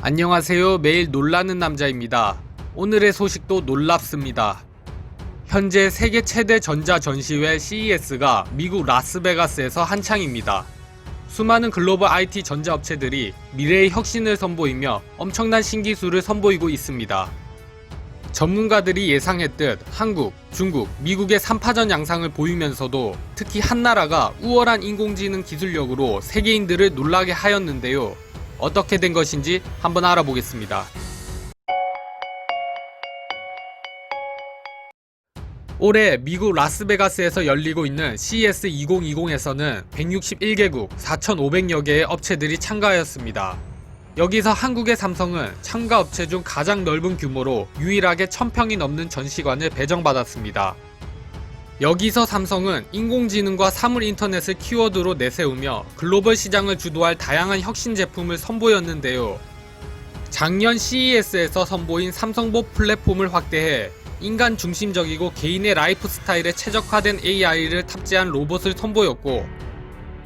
안녕하세요. 매일 놀라는 남자입니다. 오늘의 소식도 놀랍습니다. 현재 세계 최대 전자 전시회 CES가 미국 라스베가스에서 한창입니다. 수많은 글로벌 IT 전자업체들이 미래의 혁신을 선보이며 엄청난 신기술을 선보이고 있습니다. 전문가들이 예상했듯 한국, 중국, 미국의 3파전 양상을 보이면서도 특히 한 나라가 우월한 인공지능 기술력으로 세계인들을 놀라게 하였는데요. 어떻게 된 것인지 한번 알아보겠습니다. 올해 미국 라스베가스에서 열리고 있는 CES 2020에서는 161개국 4,500여 개의 업체들이 참가하였습니다. 여기서 한국의 삼성은 참가 업체 중 가장 넓은 규모로 유일하게 1000평이 넘는 전시관을 배정받았습니다. 여기서 삼성은 인공지능과 사물 인터넷을 키워드로 내세우며 글로벌 시장을 주도할 다양한 혁신 제품을 선보였는데요. 작년 CES에서 선보인 삼성보 플랫폼을 확대해 인간 중심적이고 개인의 라이프 스타일에 최적화된 AI를 탑재한 로봇을 선보였고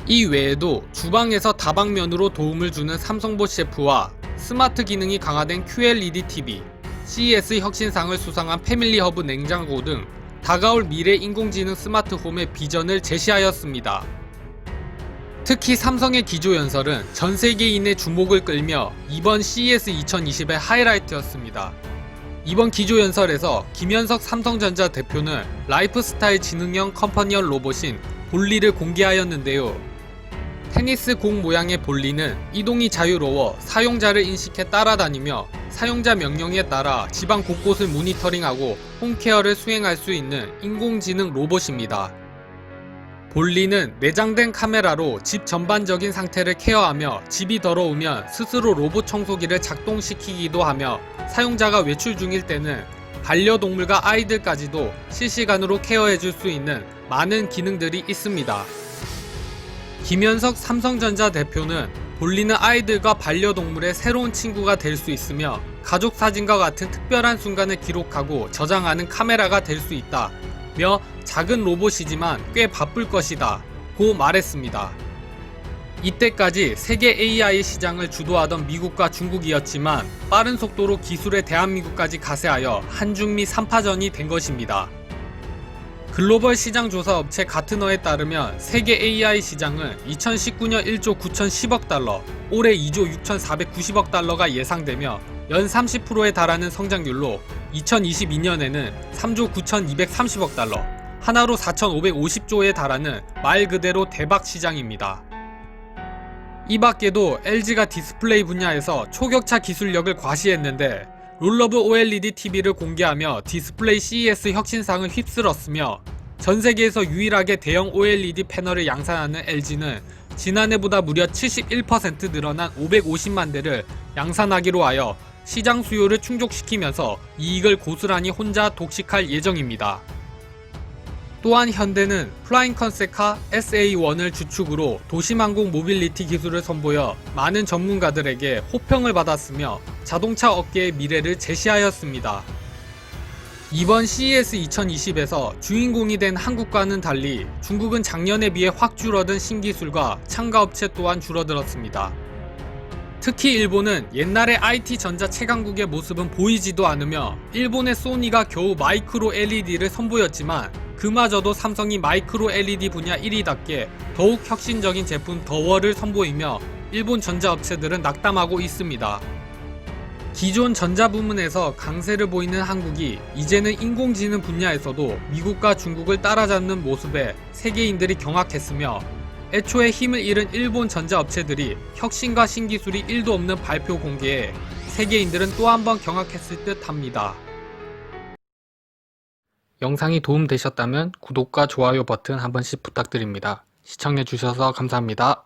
이 외에도 주방에서 다방면으로 도움을 주는 삼성보 셰프와 스마트 기능이 강화된 QLED TV, CES 혁신상을 수상한 패밀리 허브 냉장고 등 다가올 미래 인공지능 스마트홈의 비전을 제시하였습니다. 특히 삼성의 기조연설은 전 세계인의 주목을 끌며 이번 CES 2020의 하이라이트였습니다. 이번 기조연설에서 김현석 삼성전자 대표는 라이프스타일 지능형 컴퍼니언 로봇인 볼리를 공개하였는데요. 테니스 공 모양의 볼리는 이동이 자유로워 사용자를 인식해 따라다니며 사용자 명령에 따라 집안 곳곳을 모니터링하고 홈케어를 수행할 수 있는 인공지능 로봇입니다. 볼리는 내장된 카메라로 집 전반적인 상태를 케어하며 집이 더러우면 스스로 로봇 청소기를 작동시키기도 하며 사용자가 외출 중일 때는 반려동물과 아이들까지도 실시간으로 케어해줄 수 있는 많은 기능들이 있습니다. 김현석 삼성전자 대표는 볼리는 아이들과 반려동물의 새로운 친구가 될 수 있으며 가족 사진과 같은 특별한 순간을 기록하고 저장하는 카메라가 될 수 있다. 며 작은 로봇이지만 꽤 바쁠 것이다. 고 말했습니다. 이때까지 세계 AI 시장을 주도하던 미국과 중국이었지만 빠른 속도로 기술의 대한민국까지 가세하여 한중미 3파전이 된 것입니다. 글로벌 시장 조사 업체 가트너에 따르면 세계 AI 시장은 2019년 1조 9,010억 달러, 올해 2조 6,490억 달러가 예상되며 연 30%에 달하는 성장률로 2022년에는 3조 9,230억 달러, 하나로 4,550조에 달하는 말 그대로 대박 시장입니다. 이 밖에도 LG가 디스플레이 분야에서 초격차 기술력을 과시했는데 롤러브 OLED TV를 공개하며 디스플레이 CES 혁신상을 휩쓸었으며 전 세계에서 유일하게 대형 OLED 패널을 양산하는 LG는 지난해보다 무려 71% 늘어난 550만 대를 양산하기로 하여 시장 수요를 충족시키면서 이익을 고스란히 혼자 독식할 예정입니다. 또한 현대는 플라잉 컨셉카 SA1을 주축으로 도시망공 모빌리티 기술을 선보여 많은 전문가들에게 호평을 받았으며 자동차 업계의 미래를 제시하였습니다. 이번 CES 2020에서 주인공이 된 한국과는 달리 중국은 작년에 비해 확 줄어든 신기술과 참가업체 또한 줄어들었습니다. 특히 일본은 옛날의 IT 전자 최강국의 모습은 보이지도 않으며 일본의 소니가 겨우 마이크로 LED를 선보였지만 그마저도 삼성이 마이크로 LED 분야 1위답게 더욱 혁신적인 제품 더워를 선보이며 일본 전자업체들은 낙담하고 있습니다. 기존 전자 부문에서 강세를 보이는 한국이 이제는 인공지능 분야에서도 미국과 중국을 따라잡는 모습에 세계인들이 경악했으며 애초에 힘을 잃은 일본 전자업체들이 혁신과 신기술이 1도 없는 발표 공개에 세계인들은 또 한 번 경악했을 듯 합니다. 영상이 도움되셨다면 구독과 좋아요 버튼 한 번씩 부탁드립니다. 시청해주셔서 감사합니다.